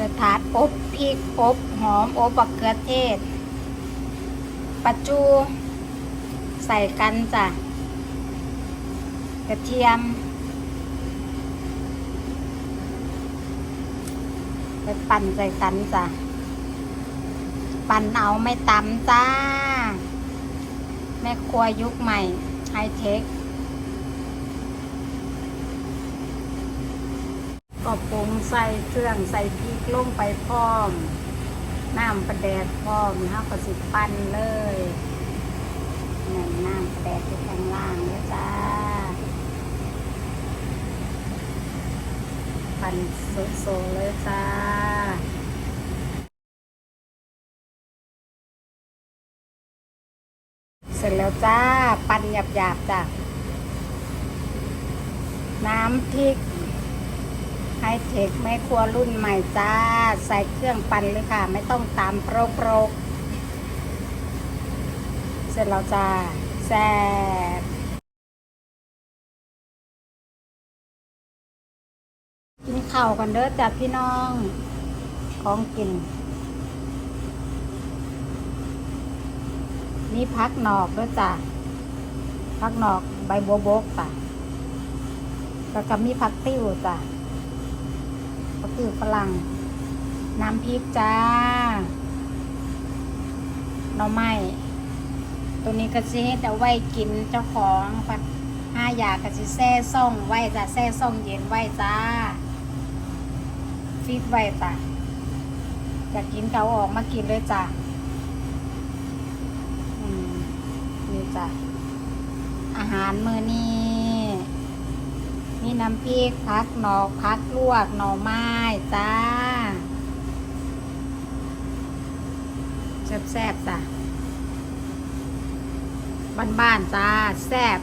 สถานอบพริกอบหอมอบบักเขือเทศ ปัจจู ใส่กันจ้ะกระเทียม ไปปั่นใส่กันจ้ะ ปั่นเอาไม่ตำจ้า แม่ครัวยุคใหม่ไฮเทค ก็ปรุงใส่เครื่องใส่พริกลงไปพร้อม น้ำประแดดพร้อมห้าก็สิปั้นเลยนี่น้ำประแดดที่ข้างล่างเลยจ้าปั่นโซๆเลยจ้าเสร็จแล้วจ้า ปั่นหยาบๆจ้ะน้ำพริก ไฮเทคแม่ครัวรุ่นใหม่จ้า ใส่เครื่องปั่นเลยค่ะ ไม่ต้องตามโปรโปรกเสร็จแล้วจ้าแซ่บกินข้าวกันเด้อจ้ะพี่น้อง ของกิน นี่พักหนอกด้วยจ้ะพักหนอกใบบัวบกจ้ะแล้วก็มีพักติ้วจ้ะ คือฝรั่ง น้ำพริกจ้าหน่อไม้ตัวนี้ก็สิเฮ็ดเอาไว้กินเจ้าของปัดห้าอยากก็สิแซ่ซ่องไว้จ้ะแซ่ซ่องเย็นไว้จ้าฟีดไว้จ้ะอยากกินเกาออกมากินเลยจ้ะอืมนี่จ้ะอาหารมื้อนี้ นี่น้ำพริกพักหนอพักลวกหน่อไม้จ้าแซ่บๆจ้ะบ้านๆจ้าแซ่บ